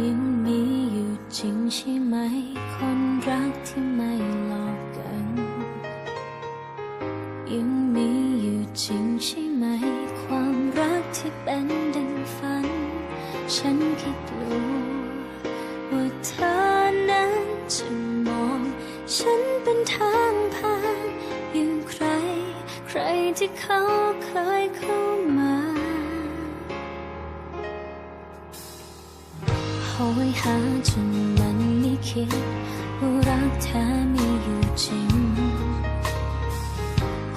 ยังมีอยู่จริงใช่ไหม คนรักที่ไม่หลอกกันยังมีอยู่จริงใช่ไหม ความรักที่เป็นดังฝัน ฉันค่กลัวว่าเธอนั้นจะมอง ฉันเป็นทางผ่านอย่างใคร ใครที่เขาเคยเข้า ยหาจนมันไม่คิดว่ารักแท้มีอยู่จริง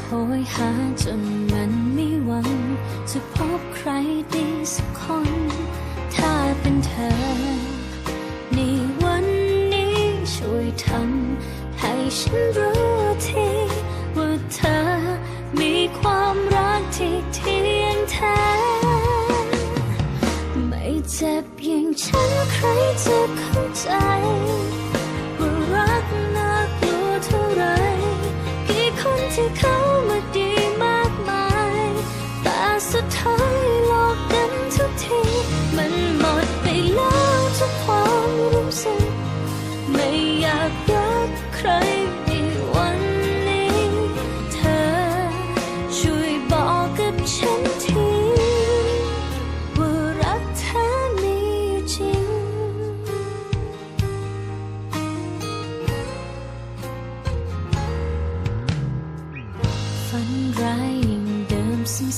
โหยหาจนมันไม่หวัง จะพบใครดีสักคน ถ้าเป็นเธอ ในวันนี้ช่วยทำให้ฉันรู้ที ใจว่ารักน่ากลัวเท่าไร กี่คนที่เขามาดีมากมาย แต่สุดท้ายหลอกกันทุกที มันหมดไปแล้วทุกความรู้สึก ไม่อยากรักใคร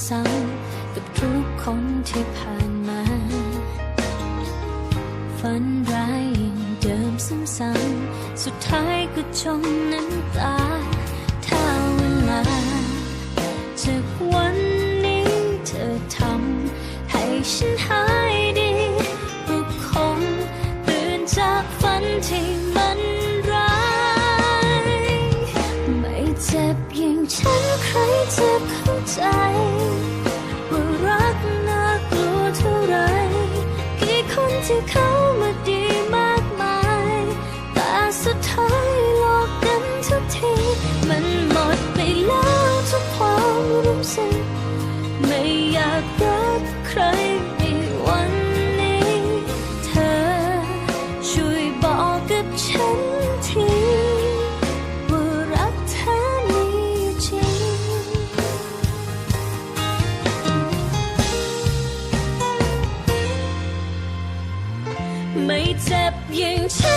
ซ้ำกับทุกคนที่ผ่านมา ฝันร้ายย่งเดิมซ้ำๆสุดท้ายก็จมน้ำตา ถ้าเวลาจากวันนี้เธอทำให้ฉันหา สุดท้ายหลอกกันทุกที มันหมดไปแล้วทุกความรู้สึก ไม่อยากรักใครในวันนี้ เธอช่วยบอกกับฉันทีว่ารักแท้มีอยู่จริง ไม่เจ็บอย่างฉัน